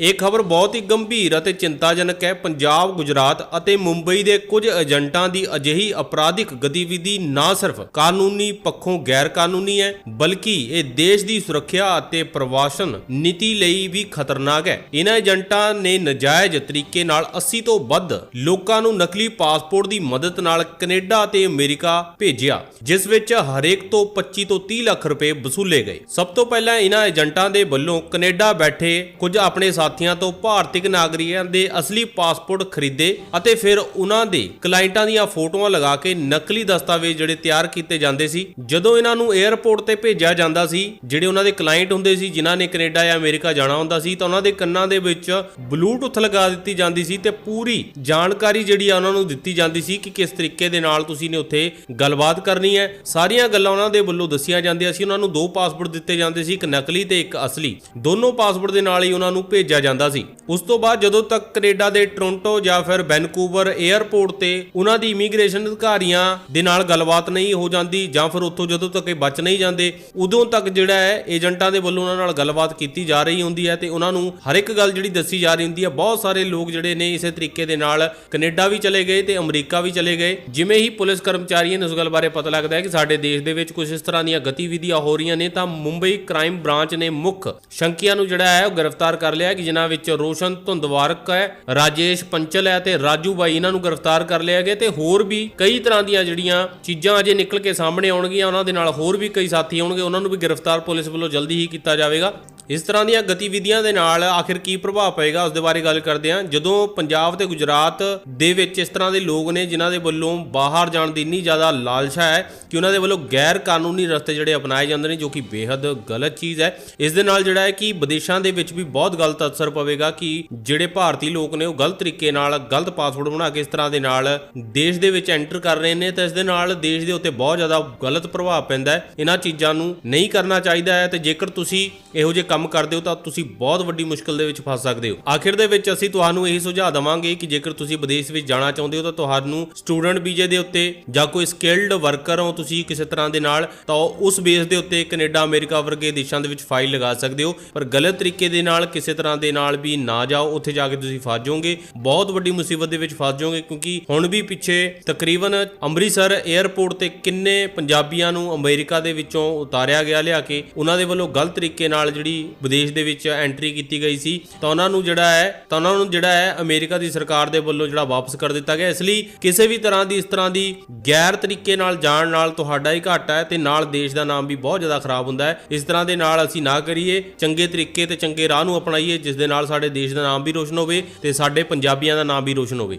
ਇਹ ਖਬਰ ਬਹੁਤ ਹੀ ਗੰਭੀਰ ਅਤੇ ਚਿੰਤਾਜਨਕ ਹੈ। ਪੰਜਾਬ, ਗੁਜਰਾਤ ਅਤੇ ਮੁੰਬਈ ਦੇ ਕੁਝ ਏਜੰਟਾਂ ਦੀ ਅਜਿਹੀ ਅਪਰਾਧਿਕ ਗਤੀਵਿਧੀ ਨਾ ਸਿਰਫ ਕਾਨੂੰਨੀ ਪੱਖੋਂ ਗੈਰ ਕਾਨੂੰਨੀ ਹੈ, ਬਲਕਿ ਇਹ ਦੇਸ਼ ਦੀ ਸੁਰੱਖਿਆ ਅਤੇ ਪ੍ਰਵਾਸਨ ਨੀਤੀ ਲਈ ਵੀ ਖਤਰਨਾਕ ਹੈ। ਇਹਨਾਂ ਏਜੰਟਾਂ ਨੇ ਨਜਾਇਜ਼ ਤਰੀਕੇ ਨਾਲ 80 ਤੋਂ ਵੱਧ ਲੋਕਾਂ ਨੂੰ ਨਕਲੀ ਪਾਸਪੋਰਟ ਦੀ ਮਦਦ ਨਾਲ ਕੈਨੇਡਾ ਅਤੇ ਅਮਰੀਕਾ ਭੇਜਿਆ, ਜਿਸ ਵਿੱਚ ਹਰੇਕ ਤੋਂ 25 ਤੋਂ 30 ਲੱਖ ਰੁਪਏ ਵਸੂਲੇ ਗਏ। ਸਭ ਤੋਂ ਪਹਿਲਾਂ ਇਹਨਾਂ ਏਜੰਟਾਂ ਦੇ ਵੱਲੋਂ ਕੈਨੇਡਾ ਬੈਠੇ ਕੁਝ ਆਪਣੇ ਸਾਥੀਆਂ ਤੋਂ ਭਾਰਤਿਕ ਨਾਗਰਿਕਾਂ ਦੇ ਅਸਲੀ ਪਾਸਪੋਰਟ ਖਰੀਦੇ ਅਤੇ ਫਿਰ ਉਹਨਾਂ ਦੇ ਕਲਾਇੰਟਾਂ ਦੀਆਂ ਫੋਟੋਆਂ ਲਗਾ ਕੇ ਨਕਲੀ ਦਸਤਾਵੇਜ਼ ਜਿਹੜੇ ਤਿਆਰ ਕੀਤੇ ਜਾਂਦੇ ਸੀ, ਜਦੋਂ ਇਹਨਾਂ ਨੂੰ 에ਅਰਪੋਰਟ ਤੇ ਭੇਜਿਆ ਜਾਂਦਾ ਸੀ, ਜਿਹੜੇ ਉਹਨਾਂ ਦੇ ਕਲਾਇੰਟ ਹੁੰਦੇ ਸੀ, ਜਿਨ੍ਹਾਂ ਨੇ ਕੈਨੇਡਾ ਜਾਂ ਅਮਰੀਕਾ ਜਾਣਾ ਹੁੰਦਾ ਸੀ, ਤਾਂ ਉਹਨਾਂ ਦੇ ਕੰਨਾਂ ਦੇ ਵਿੱਚ ਬਲੂਟੁੱਥ ਲਗਾ ਦਿੱਤੀ ਜਾਂਦੀ ਸੀ ਤੇ ਪੂਰੀ ਜਾਣਕਾਰੀ ਜਿਹੜੀ ਆ ਉਹਨਾਂ ਨੂੰ ਦਿੱਤੀ ਜਾਂਦੀ ਸੀ ਕਿ ਕਿਸ ਤਰੀਕੇ ਦੇ ਨਾਲ ਤੁਸੀਂ ਨੇ ਉੱਥੇ ਗੱਲਬਾਤ ਕਰਨੀ ਹੈ। ਸਾਰੀਆਂ ਗੱਲਾਂ ਉਹਨਾਂ ਦੇ ਵੱਲੋਂ ਦੱਸੀਆਂ ਜਾਂਦੀਆਂ ਸੀ, ਉਹਨਾਂ ਨੂੰ ਦੋ ਪਾਸਪੋਰਟ ਦਿੱਤੇ ਜਾਂਦੇ ਸੀ, ਇੱਕ ਨਕਲੀ ਤੇ ਇੱਕ ਅਸਲੀ। ਦੋਨੋਂ ਪਾਸਪੋਰਟ ਦੇ ਨਾਲ ਹੀ ਉਹਨਾਂ ਨੂੰ ਭੇਜਿਆ ਜਾਂਦਾ ਸੀ। ਉਸ ਤੋਂ ਬਾਅਦ ਜਦੋਂ ਤੱਕ ਕੈਨੇਡਾ ਦੇ ਟੋਰਾਂਟੋ ਜਾਂ ਫਿਰ ਵੈਨਕੂਵਰ 에ਅਰਪੋਰਟ ਤੇ ਉਹਨਾਂ ਦੀ ਇਮੀਗ੍ਰੇਸ਼ਨ ਅਧਿਕਾਰੀਆਂ ਦੇ ਨਾਲ ਗੱਲਬਾਤ ਨਹੀਂ ਹੋ ਜਾਂਦੀ ਜਾਂ ਫਿਰ ਉੱਥੋਂ ਜਦੋਂ ਤੱਕ ਇਹ ਬਚ ਨਹੀਂ ਜਾਂਦੇ, ਉਦੋਂ ਤੱਕ ਜਿਹੜਾ ਹੈ ਏਜੰਟਾਂ ਦੇ ਵੱਲੋਂ ਉਹਨਾਂ ਨਾਲ ਗੱਲਬਾਤ ਕੀਤੀ ਜਾ ਰਹੀ ਹੁੰਦੀ ਹੈ ਤੇ ਉਹਨਾਂ ਨੂੰ ਹਰ ਇੱਕ ਗੱਲ ਜਿਹੜੀ ਦੱਸੀ ਜਾ ਰਹੀ ਹੁੰਦੀ ਹੈ, ਬਹੁਤ ਸਾਰੇ ਲੋਕ ਜਿਹੜੇ ਨੇ ਇਸੇ ਤਰੀਕੇ ਦੇ ਨਾਲ ਕੈਨੇਡਾ ਵੀ ਚਲੇ ਗਏ ਤੇ ਅਮਰੀਕਾ ਵੀ ਚਲੇ ਗਏ। ਜਿਵੇਂ ਹੀ ਪੁਲਿਸ ਕਰਮਚਾਰੀਆਂ ਨੂੰ ਇਸ ਗੱਲ ਬਾਰੇ ਪਤਾ ਲੱਗਦਾ ਹੈ ਕਿ ਸਾਡੇ ਦੇਸ਼ ਦੇ ਵਿੱਚ ਕੁਝ ਇਸ ਤਰ੍ਹਾਂ ਦੀਆਂ ਗਤੀਵਿਧੀਆਂ ਹੋ ਰਹੀਆਂ ਨੇ, ਤਾਂ ਮੁੰਬਈ ਕ੍ਰਾਈਮ ਬ੍ਰਾਂਚ ਨੇ ਮੁੱਖ ਸ਼ੰਕੀਆਂ ਨੂੰ ਜਿਹੜਾ ਹੈ ਉਹ ਗ੍ਰਿਫਤਾਰ ਕਰ ਲਿਆ ਕਿ ਜਿਨ੍ਹਾਂ ਵਿੱਚ ਰੋਸ਼ਨ ਧੁੰਦਵਾਰਕ ਹੈ, ਰਾਜੇਸ਼ ਪੰਚਲ ਹੈ ਤੇ ਰਾਜੂ ਬਾਈ ਇਹਨਾਂ ਨੂੰ ਗ੍ਰਿਫਤਾਰ ਕਰ ਲਿਆ ਗਿਆ ਤੇ ਹੋਰ ਵੀ ਕਈ ਤਰ੍ਹਾਂ ਦੀਆਂ ਜਿਹੜੀਆਂ ਚੀਜ਼ਾਂ ਅਜੇ ਨਿਕਲ ਕੇ ਸਾਹਮਣੇ ਆਉਣਗੀਆਂ, ਉਹਨਾਂ ਦੇ ਨਾਲ ਹੋਰ ਵੀ ਕਈ ਸਾਥੀ ਆਉਣਗੇ, ਉਹਨਾਂ ਨੂੰ ਵੀ ਗ੍ਰਿਫਤਾਰ ਪੁਲਿਸ ਵੱਲੋਂ ਜਲਦੀ ਹੀ ਕੀਤਾ ਜਾਵੇਗਾ। ਇਸ ਤਰ੍ਹਾਂ ਦੀਆਂ ਗਤੀਵਿਧੀਆਂ ਦੇ ਨਾਲ ਆਖਿਰ ਕੀ ਪ੍ਰਭਾਵ ਪਏਗਾ? ਉਸ ਦੇ ਬਾਰੇ ਗੱਲ ਕਰਦੇ ਹਾਂ। ਜਦੋਂ ਪੰਜਾਬ ਤੇ ਗੁਜਰਾਤ ਦੇ ਵਿੱਚ ਇਸ ਤਰ੍ਹਾਂ ਦੇ ਲੋਕ ਨੇ ਜਿਨ੍ਹਾਂ ਦੇ ਵੱਲੋਂ ਬਾਹਰ ਜਾਣ ਦੀ ਇੰਨੀ ਜ਼ਿਆਦਾ ਲਾਲਸਾ ਹੈ ਕਿ ਉਹਨਾਂ ਦੇ ਵੱਲੋਂ ਗੈਰ ਕਾਨੂੰਨੀ ਰਸਤੇ ਜਿਹੜੇ ਅਪਣਾਏ ਜਾਂਦੇ ਨੇ ਜੋ ਕਿ ਬੇहद ਗਲਤ ਚੀਜ਼ ਹੈ। ਇਸ ਦੇ ਨਾਲ ਜਿਹੜਾ ਹੈ ਕਿ ਵਿਦੇਸ਼ਾਂ ਦੇ ਵਿੱਚ ਵੀ ਬਹੁਤ ਗਲਤ ਅਸਰ ਪਵੇਗਾ ਕਿ ਜਿਹੜੇ ਭਾਰਤੀ ਲੋਕ ਨੇ ਉਹ ਗਲਤ ਤਰੀਕੇ ਨਾਲ ਗਲਤ ਪਾਸਪੋਰਟ ਬਣਾ ਕੇ ਇਸ ਤਰ੍ਹਾਂ ਦੇ ਨਾਲ ਦੇਸ਼ ਦੇ ਵਿੱਚ ਐਂਟਰ ਕਰ ਰਹੇ ਨੇ ਤਾਂ ਇਸ ਦੇ ਨਾਲ ਦੇਸ਼ ਦੇ ਉੱਤੇ ਬਹੁਤ ਜ਼ਿਆਦਾ ਗਲਤ ਪ੍ਰਭਾਵ ਪੈਂਦਾ ਹੈ। ਇਹਨਾਂ ਚੀਜ਼ਾਂ ਨੂੰ ਨਹੀਂ ਕਰਨਾ ਚਾਹੀਦਾ ਹੈ ਤੇ ਜੇਕਰ ਤੁਸੀਂ ਇਹੋ ਜਿਹੇ ਕੰਮ ਕਰਦੇ ਹੋ ਤਾਂ ਤੁਸੀਂ ਬਹੁਤ ਵੱਡੀ ਮੁਸ਼ਕਲ ਦੇ ਵਿੱਚ ਫਸ ਸਕਦੇ ਹੋ। ਆਖਿਰ ਦੇ ਵਿੱਚ ਅਸੀਂ ਤੁਹਾਨੂੰ ਇਹੀ ਸੁਝਾਅ ਦਵਾਂਗੇ ਕਿ ਜੇਕਰ ਤੁਸੀਂ ਵਿਦੇਸ਼ ਵਿੱਚ ਜਾਣਾ ਚਾਹੁੰਦੇ ਹੋ ਤਾਂ ਤੁਹਾਨੂੰ ਸਟੂਡੈਂਟ ਵੀਜ਼ੇ ਦੇ ਉੱਤੇ ਜਾਂ ਕੋਈ ਸਕਿਲਡ ਵਰਕਰ ਹੋ ਤੁਸੀਂ ਕਿਸੇ ਤਰ੍ਹਾਂ ਦੇ ਨਾਲ, ਤਾਂ ਉਸ ਬੇਸ ਦੇ ਉੱਤੇ ਕੈਨੇਡਾ, ਅਮਰੀਕਾ ਵਰਗੇ ਦੇਸ਼ਾਂ ਦੇ ਵਿੱਚ ਫਾਈਲ ਲਗਾ ਸਕਦੇ ਹੋ। ਪਰ ਗਲਤ ਤਰੀਕੇ ਦੇ ਨਾਲ, ਕਿਸੇ ਤਰ੍ਹਾਂ ਦੇ ਨਾਲ ਵੀ ਨਾ ਜਾਓ, ਉੱਥੇ ਜਾ ਕੇ ਤੁਸੀਂ ਫਸ ਜਾਓਗੇ। ਬਹੁਤ ਵੱਡੀ ਮੁਸੀਬਤ ਦੇ ਵਿੱਚ ਫਸ ਜਾਓਗੇ ਕਿਉਂਕਿ ਹੁਣ ਵੀ ਪਿੱਛੇ ਤਕਰੀਬਨ ਅੰਮ੍ਰਿਤਸਰ 에ਅਰਪੋਰਟ ਤੇ ਕਿੰਨੇ ਪੰਜਾਬੀਆਂ ਨੂੰ ਅਮਰੀਕਾ ਦੇ ਵਿੱਚੋਂ ਉਤਾਰਿਆ ਗਿਆ, ਲਿਆ ਕੇ ਉਹਨਾਂ ਦੇ ਵੱਲੋਂ ਗਲਤ ਤਰੀਕੇ ਨਾਲ ਜਿਹੜੀ ਵਿਦੇਸ਼ ਦੇ ਵਿੱਚ ਐਂਟਰੀ ਕੀਤੀ ਗਈ ਸੀ, ਤਾਂ ਉਹਨਾਂ ਨੂੰ ਜਿਹੜਾ ਹੈ, ਤਾਂ ਉਹਨਾਂ ਨੂੰ ਜਿਹੜਾ ਹੈ ਅਮਰੀਕਾ ਦੀ ਸਰਕਾਰ ਦੇ ਵੱਲੋਂ ਜਿਹੜਾ ਵਾਪਸ ਕਰ ਦਿੱਤਾ ਗਿਆ। ਇਸ ਲਈ ਕਿਸੇ ਵੀ ਤਰ੍ਹਾਂ ਦੀ, ਇਸ ਤਰ੍ਹਾਂ ਦੀ ਗੈਰ ਤਰੀਕੇ ਨਾਲ ਜਾਣ ਨਾਲ ਤੁਹਾਡਾ ਹੀ ਘਾਟਾ ਹੈ ਤੇ ਨਾਲ ਦੇਸ਼ ਦਾ ਨਾਮ ਵੀ ਬਹੁਤ ਜ਼ਿਆਦਾ ਖਰਾਬ ਹੁੰਦਾ ਹੈ। ਇਸ ਤਰ੍ਹਾਂ ਦੇ ਨਾਲ ਅਸੀਂ ਨਾ ਕਰੀਏ, ਚੰਗੇ ਤਰੀਕੇ ਤੇ ਚੰਗੇ ਰਾਹ ਨੂੰ ਅਪਣਾਈਏ, ਜਿਸ ਦੇ ਨਾਲ ਸਾਡੇ ਦੇਸ਼ ਦਾ ਨਾਮ ਵੀ ਰੋਸ਼ਨ ਹੋਵੇ ਤੇ ਸਾਡੇ ਪੰਜਾਬੀਆਂ ਦਾ ਨਾਮ ਵੀ ਰੋਸ਼ਨ ਹੋਵੇ।